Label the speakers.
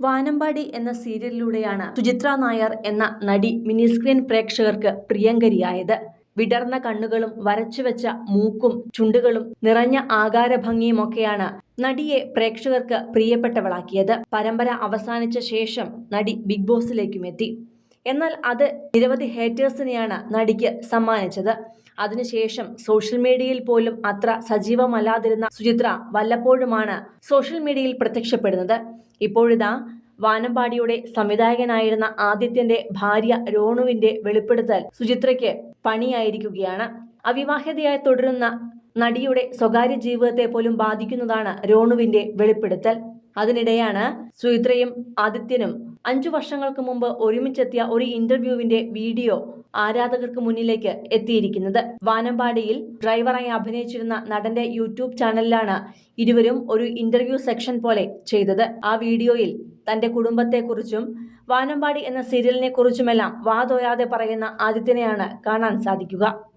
Speaker 1: വാനമ്പാടി എന്ന സീരിയലിലൂടെയാണ് സുചിത്ര നായർ എന്ന നടി മിനി സ്ക്രീൻ പ്രേക്ഷകർക്ക് പ്രിയങ്കരിയായത്. വിടർന്ന കണ്ണുകളും വരച്ചുവെച്ച മൂക്കും ചുണ്ടുകളും നിറഞ്ഞ ആകാരഭംഗിയുമൊക്കെയാണ് നടിയെ പ്രേക്ഷകർക്ക് പ്രിയപ്പെട്ടവളാക്കിയത്. പരമ്പര അവസാനിച്ച ശേഷം നടി ബിഗ് ബോസിലേക്കും എത്തി. എന്നാൽ അത് നിരവധി ഹേറ്റേഴ്സിനെയാണ് നടിക്ക് സമ്മാനിച്ചത്. അതിനുശേഷം സോഷ്യൽ മീഡിയയിൽ പോലും അത്ര സജീവമല്ലാതിരുന്ന സുചിത്ര വല്ലപ്പോഴുമാണ് സോഷ്യൽ മീഡിയയിൽ പ്രത്യക്ഷപ്പെടുന്നത്. ഇപ്പോഴിതാ വാനമ്പാടിയുടെ സംവിധായകനായിരുന്ന ആദിത്യന്റെ ഭാര്യ രോണുവിന്റെ വെളിപ്പെടുത്തൽ സുചിത്രയ്ക്ക് പണിയായിരിക്കുകയാണ്. അവിവാഹിതയായി തുടരുന്ന നടിയുടെ സ്വകാര്യ ജീവിതത്തെ പോലും ബാധിക്കുന്നതാണ് രോണുവിന്റെ വെളിപ്പെടുത്തൽ. അതിനിടെയാണ് സുയിത്രയും ആദിത്യനും അഞ്ചു വർഷങ്ങൾക്ക് മുമ്പ് ഒരുമിച്ചെത്തിയ ഒരു ഇന്റർവ്യൂവിന്റെ വീഡിയോ ആരാധകർക്ക് മുന്നിലേക്ക് എത്തിയിരിക്കുന്നത്. വാനമ്പാടിയിൽ ഡ്രൈവറായി അഭിനയിച്ചിരുന്ന നടന്റെ യൂട്യൂബ് ചാനലിലാണ് ഇരുവരും ഒരു ഇന്റർവ്യൂ സെക്ഷൻ പോലെ ചെയ്തത്. ആ വീഡിയോയിൽ തന്റെ കുടുംബത്തെക്കുറിച്ചും വാനമ്പാടി എന്ന സീരിയലിനെ കുറിച്ചുമെല്ലാം വാതോയാതെ പറയുന്ന ആദിത്യനെയാണ് കാണാൻ സാധിക്കുക.